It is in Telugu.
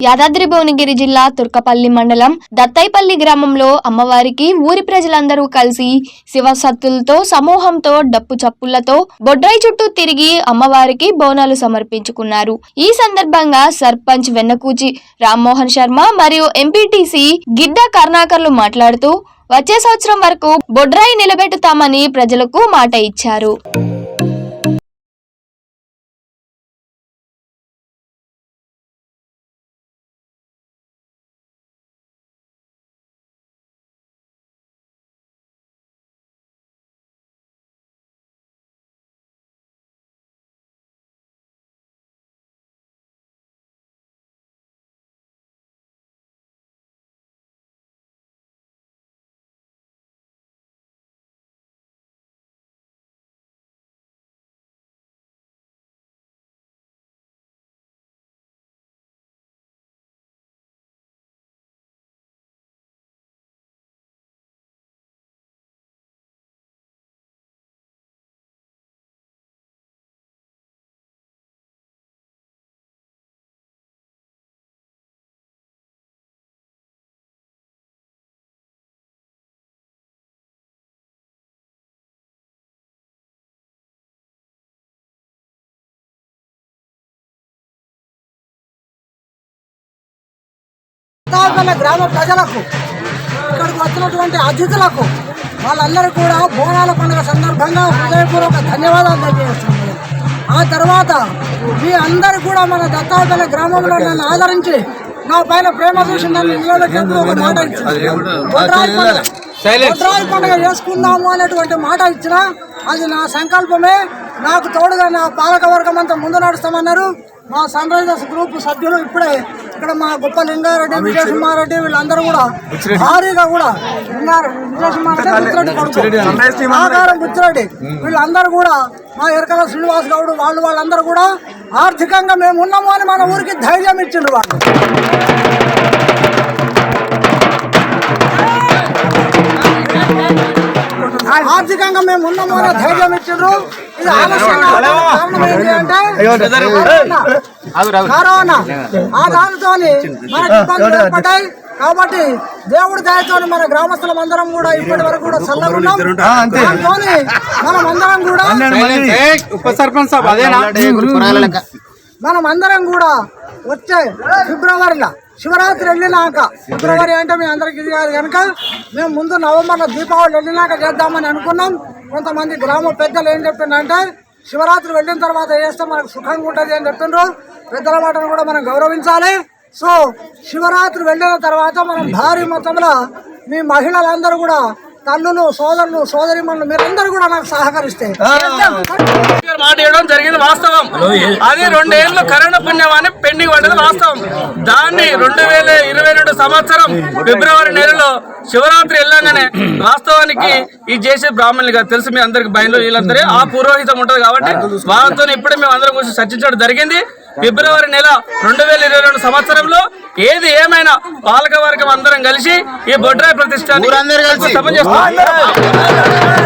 యాదాద్రి భువనగిరి జిల్లా తుర్కపల్లి మండలం దత్తైపల్లి గ్రామంలో అమ్మవారికి ఊరి ప్రజలందరూ కలిసి శివసత్తులతో సమూహంతో డప్పు చప్పులతో బొడ్రాయి చుట్టూ తిరిగి అమ్మవారికి బోనాలు సమర్పించుకున్నారు. ఈ సందర్భంగా సర్పంచ్ వెన్నకూచి రామ్మోహన్ శర్మ మరియు ఎంపీటీసీ గిద్దా కర్ణాకర్లు మాట్లాడుతూ వచ్చే సంవత్సరం వరకు బొడ్రాయి నిలబెట్టుతామని ప్రజలకు మాట ఇచ్చారు. తాగల గ్రామ ప్రజలకు ఇక్కడికి వచ్చినటువంటి అతిథులకు వాళ్ళందరూ కూడా బోనాల పండుగ సందర్భంగా హృదయపూర్వక ధన్యవాదాలు తెలియజేస్తున్నాను. ఆ తర్వాత మీ అందరూ కూడా మన దత్తాపల్లి గ్రామంలో నన్ను ఆదరించి నా పైన ప్రేమ చూసి నన్ను నిలబెట్టేందుకు ఒక మాట ఇచ్చింది బొడ్రాయి పండుగ చేసుకుందాము అనేటువంటి మాట ఇచ్చిన అది నా సంకల్పమే. నాకు తోడుగా నా పాలక వర్గం అంతా ముందు నడుస్తామన్నారు. మా సన్ రైజర్స్ గ్రూప్ సభ్యులు ఇప్పుడే ఇక్కడ మా గొప్ప లింగారెడ్డి విజయసింహారెడ్డి వీళ్ళందరూ కూడా భారీగా కూడా ఆకారం బుచ్చిరెడ్డి. వీళ్ళందరూ కూడా మా ఎరకల శ్రీనివాస్ గౌడ్ వాళ్ళు వాళ్ళందరూ కూడా ఆర్థికంగా మేము ఉన్నాము అని మన ఊరికి ధైర్యం ఇచ్చిండ్రు వాళ్ళు. ఆర్థికంగా మేము ఉన్నాము అనే ధైర్యం ఇచ్చిండ్రు. కరోనా. ఆ దానితో మనకి ఇబ్బందులు ఏర్పడ్డాయి. కాబట్టి దేవుడి దయతో మన గ్రామస్తులం అందరం కూడా ఇప్పటి వరకు కూడా దాంతో మనం అందరం కూడా ఉప సర్పంచ్ మనం అందరం కూడా వచ్చే ఫిబ్రవరిలో శివరాత్రి వెళ్ళినాక. ఫిబ్రవరి అంటే మీ అందరికి ఇది కాదు కనుక మేము ముందు నవంబర్లో దీపావళి వెళ్ళినాక చేద్దామని అనుకున్నాం. కొంతమంది గ్రామ పెద్దలు ఏం చెప్పిందంటే శివరాత్రి వెళ్ళిన తర్వాత చేస్తే మనకు సుఖంగా ఉంటుంది అని చెప్తుండ్రు. పెద్దల మాటను కూడా మనం గౌరవించాలి. సో శివరాత్రి వెళ్ళిన తర్వాత మనం భారీ మొత్తంలో మీ మహిళలందరూ కూడా తల్లులు సోదరులు సోదరిమణులు మీరందరూ కూడా నాకు సహకరిస్తే. మాట ఇవ్వడం జరిగింది వాస్తవం. అది రెండేళ్ళు కరోనా పుణ్యం అని పెండింగ్ పడ్డది వాస్తవం. దాన్ని రెండు వేల ఇరవై రెండు సంవత్సరం ఫిబ్రవరి నెలలో శివరాత్రి వెళ్ళంగానే వాస్తవానికి ఈ చేసే బ్రాహ్మణులు గారు తెలుసు మీ అందరికి బయలు వీళ్ళందరూ. ఆ పురోహితం ఉంటది కాబట్టి వాళ్ళతో ఇప్పుడే మేము అందరం కూర్చొని చర్చించడం జరిగింది. ఫిబ్రవరి నెల రెండు వేల ఇరవై రెండు సంవత్సరంలో ఏది ఏమైనా పాలక వర్గం అందరం కలిసి ఈ బొడ్రాయి ప్రతిష్ట సభ చేస్తాం.